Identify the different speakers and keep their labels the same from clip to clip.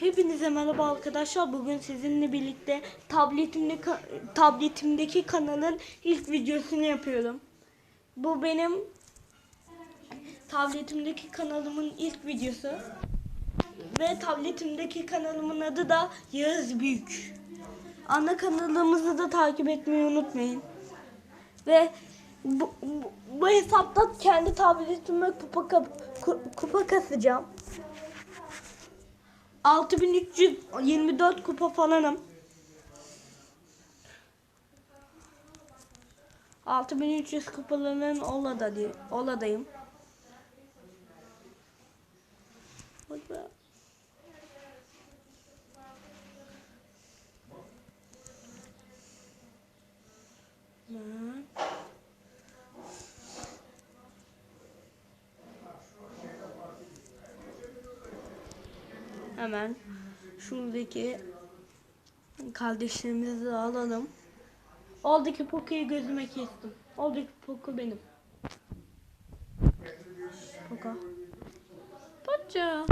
Speaker 1: Hepinize merhaba arkadaşlar. Bugün sizinle birlikte tabletimde tabletimdeki kanalın ilk videosunu yapıyorum. Bu benim tabletimdeki kanalımın ilk videosu. Ve tabletimdeki kanalımın adı da Yağız Büyük. Ana kanalımızı da takip etmeyi unutmayın. Ve bu, bu, bu hesapta kendi tabletime kupa, kupa kasacağım. 6324 kupa falanım. 6300 kupalarının olada oladayım. Hadi. Hemen. Şuradaki kardeşlerimizi de alalım. Oradaki Poco'yu gözüme kestim. Oradaki Poco benim. Poco. Poco.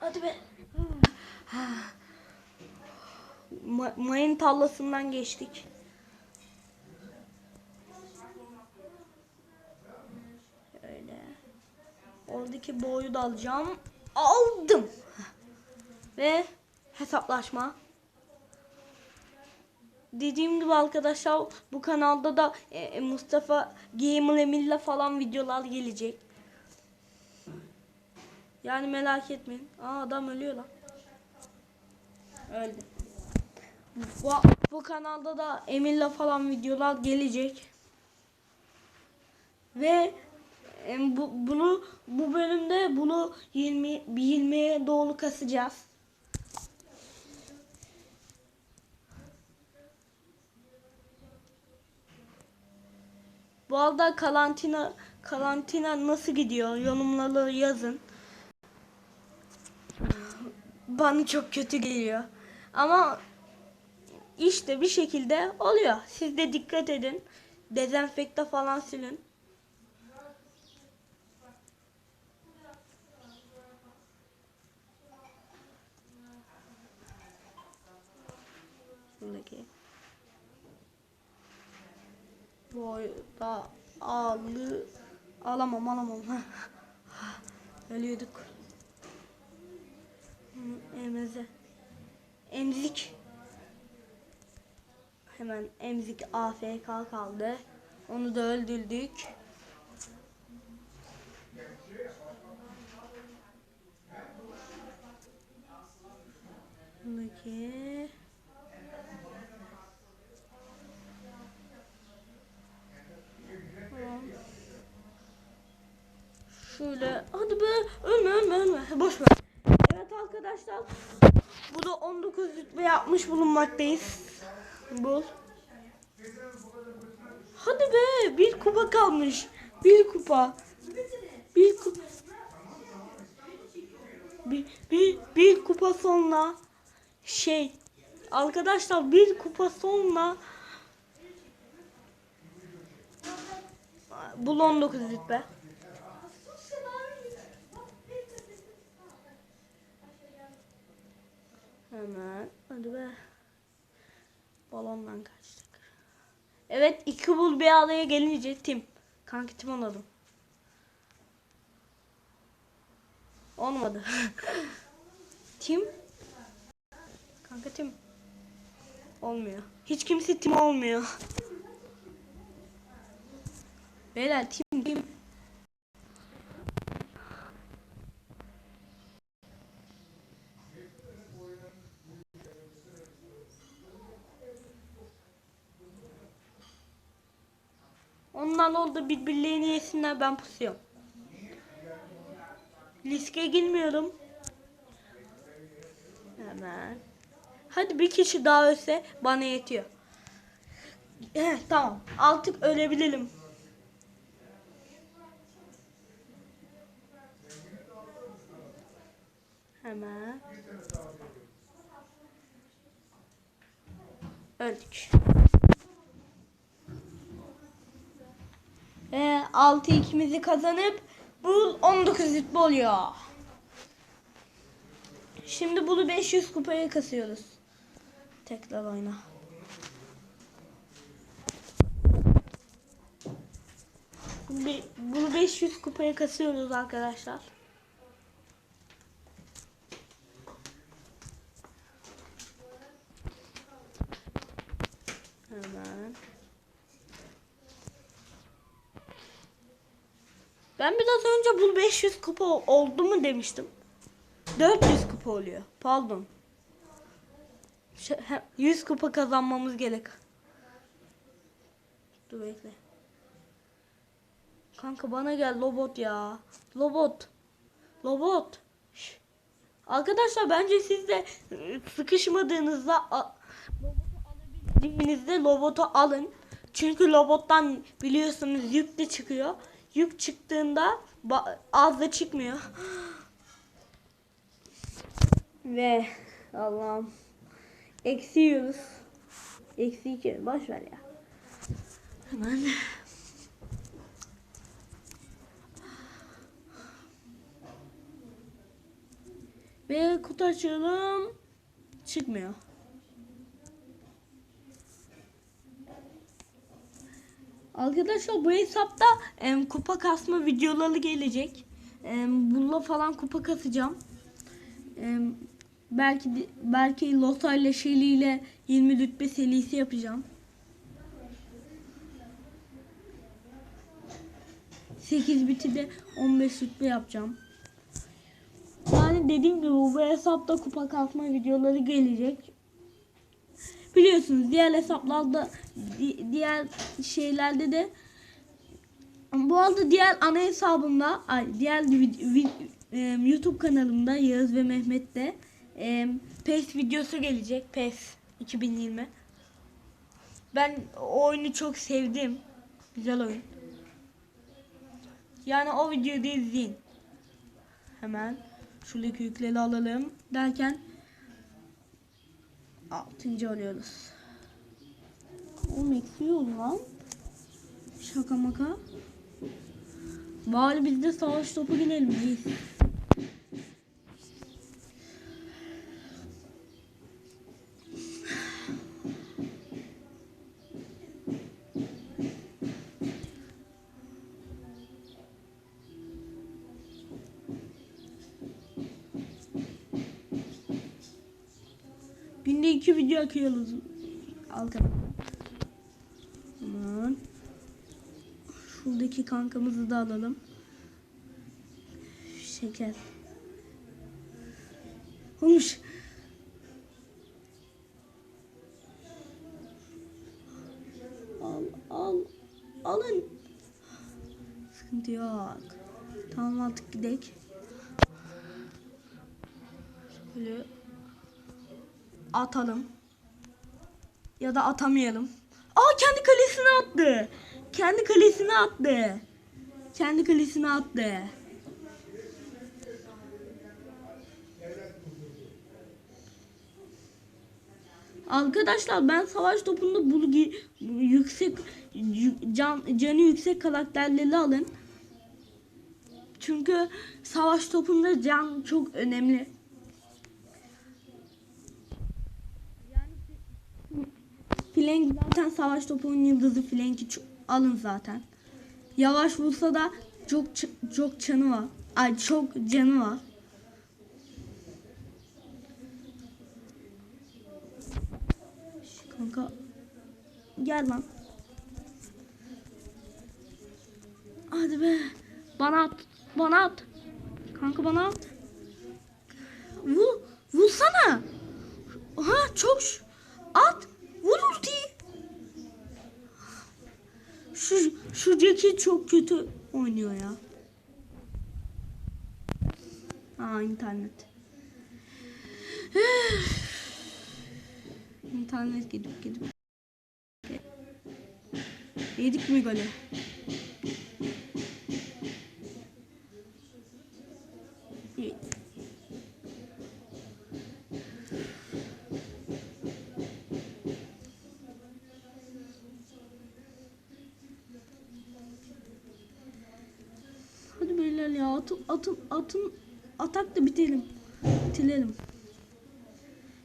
Speaker 1: Hadi be. Ma- mayın tallasından geçtik. Oradaki boyu da alacağım. Aldım. Ve hesaplaşma. Dediğim gibi arkadaşlar bu kanalda da e, Mustafa Gamer Emir'le falan videolar gelecek. Yani merak etmeyin. Aa adam ölüyor lan. Öldü. Bu, bu kanalda da Emir'le falan videolar gelecek. Ve e, bu, bunu bu bölümde bunu 20 20'ye doğru kasacağız. Bu arada karantina karantina nasıl gidiyor? Yorumları yazın. Bana çok kötü geliyor. Ama işte bir şekilde oluyor. Siz de dikkat edin. Dezenfekte falan silin. Şuradaki. Boyda alı alamam alamam. Ölüyorduk. Hı, Emeze. Emzik. Hemen emzik AFK kaldı. Onu da öldürdük. Peki. Şöyle hadi be ölme ölme ölme boş ver. Evet arkadaşlar bu da 19 rütbe yapmış bulunmaktayız. Bul. Hadi be bir kupa kalmış. Bir kupa. Bir kupa. Bir, bir, bir kupa sonra şey arkadaşlar bir kupa sonra bul 19 rütbe. Hemen hadi be. Balondan kaçtık. Evet iki bul bir araya gelince tim. Kanka tim olalım. Olmadı. tim. Kanka tim. Olmuyor. Hiç kimse tim olmuyor. Beyler tim Onlar oldu birbirlerini yesinler ben pusuyorum. Riske girmiyorum. Hemen. Hadi bir kişi daha ölse bana yetiyor. Heh, tamam. Artık ölebilirim. Hemen. Öldük. Ee, 6 ikimizi kazanıp Bul 19 rütbe oluyor. Şimdi Bul'u 500 kupaya kasıyoruz. Tekrar oyna. Be- Bunu 500 kupaya kasıyoruz arkadaşlar. Hemen. Ben biraz önce bu 500 kupa oldu mu demiştim. 400 kupa oluyor. Pardon. Şey, he- 100 kupa kazanmamız gerek. Dur bekle. Kanka bana gel Lobot ya. Lobot. Lobot. Şş. Arkadaşlar bence siz de sıkışmadığınızda alabildiğinizde Lobot'u alın. Çünkü Lobot'tan biliyorsunuz yük de çıkıyor. Yük çıktığında az da çıkmıyor. Ve Allah'ım eksi yiyoruz. Eksi iki. Boş ver ya. Hemen. Ve kutu açalım. Çıkmıyor. Arkadaşlar bu hesapta em, kupa kasma videoları gelecek. Em, bununla falan kupa kasacağım. Em, belki belki Lota ile Shelly ile 20 rütbe serisi yapacağım. 8 biti de 15 rütbe yapacağım. Yani dediğim gibi bu hesapta kupa kasma videoları gelecek. Biliyorsunuz diğer hesaplarda di- diğer şeylerde de bu arada diğer ana hesabımda ay, diğer e, YouTube kanalımda Yağız ve Mehmet'te e, PES videosu gelecek. PES 2020. Ben o oyunu çok sevdim. Güzel oyun. Yani o videoyu da izleyin. Hemen şuradaki yükleri alalım derken altıncı oluyoruz. Oğlum eksiyor lan. Şaka maka. Bari biz de savaş topu gidelim biz. İki video akıyoruz. Arkadaşlar. Aman. Şuradaki kankamızı da alalım. Şeker. Olmuş. Al al. Alın. Sıkıntı yok. Tamam artık gidelim. Şöyle atalım. Ya da atamayalım. Aa kendi kalesine attı. Kendi kalesine attı. Kendi kalesine attı. Arkadaşlar ben savaş topunda bunu gi- yüksek yü- can, canı yüksek karakterleri alın. Çünkü savaş topunda can çok önemli. Flank zaten savaş topunun yıldızı Flank'i alın zaten. Yavaş vursa da çok çok canı var. Ay çok canı var. Kanka gel lan. Hadi be. Bana at. Bana at. Kanka bana at. Vur. Vursana. Ha çok at. Vur ultiyi. Şu şu Jackie çok kötü oynuyor ya. Aa internet. internet gidip gidip. Yedik mi golü? Yedik. Hadi beyler ya atın atın atın atak da bitelim. Bitirelim.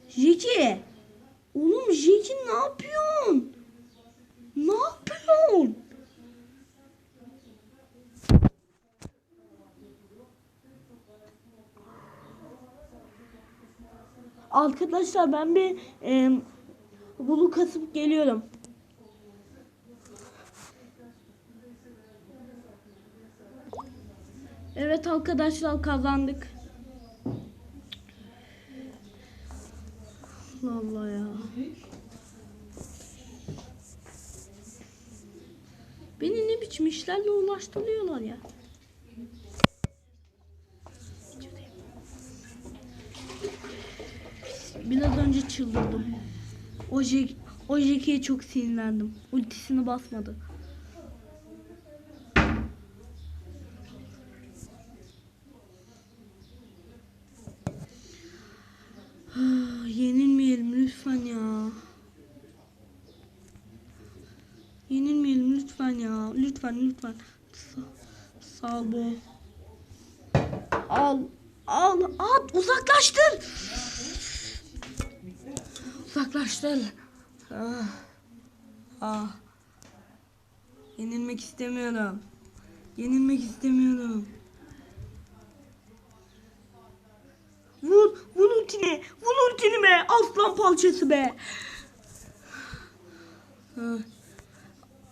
Speaker 1: Jeki. Oğlum Jeki ne yapıyorsun? Ne yapıyorsun? Arkadaşlar ben bir e, bulu kasıp geliyorum. Evet arkadaşlar kazandık. Allah Allah ya. Beni ne biçim işlerle uğraştırıyorlar ya. Biraz önce çıldırdım. O Jack, o çok sinirlendim. Ultisini basmadı. Ah, Yenilmeyelim lütfen ya. Yenilmeyelim lütfen ya. Lütfen lütfen. Sa bu. Al. Al. At. Uzaklaştır. Uzaklaştır. Ah. Ah. Yenilmek istemiyorum. Yenilmek istemiyorum. Vur, vur ultini, vur ultini be, aslan palçası be.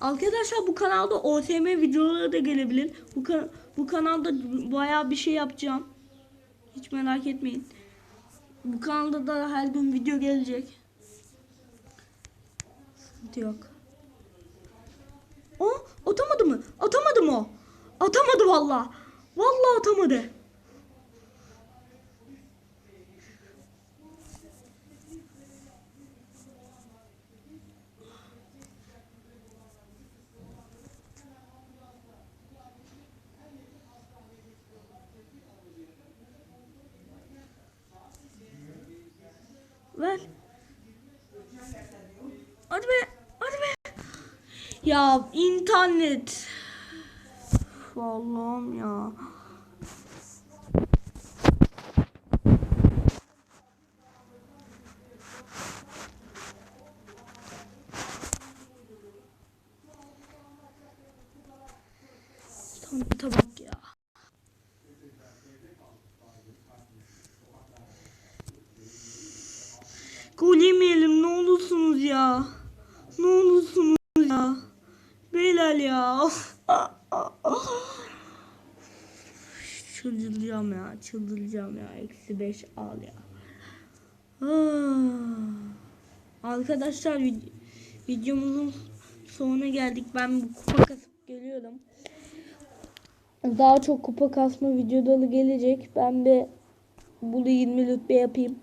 Speaker 1: Arkadaşlar bu kanalda OSM videoları da gelebilir. Bu, kan- bu kanalda bayağı bir şey yapacağım. Hiç merak etmeyin. Bu kanalda da her gün video gelecek. Sıkıntı yok. O atamadı mı? Atamadı mı o? Atamadı valla. Valla atamadı. Ver. Hadi be. Hadi be. Ya internet. Üf, Allah'ım ya. Tam tabak ya. Gol yemeyelim ne olursunuz ya. Ne olursunuz ya. Beyler ya. Çıldıracağım ya. Eksi beş al ya. Arkadaşlar vid- videomuzun sonuna geldik. Ben bu kupa kasıp geliyorum. Daha çok kupa kasma videoları gelecek. Ben bir bunu 20 lütfe yapayım.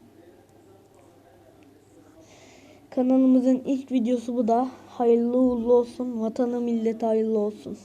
Speaker 1: Kanalımızın ilk videosu bu da. Hayırlı uğurlu olsun. Vatanı millet hayırlı olsun.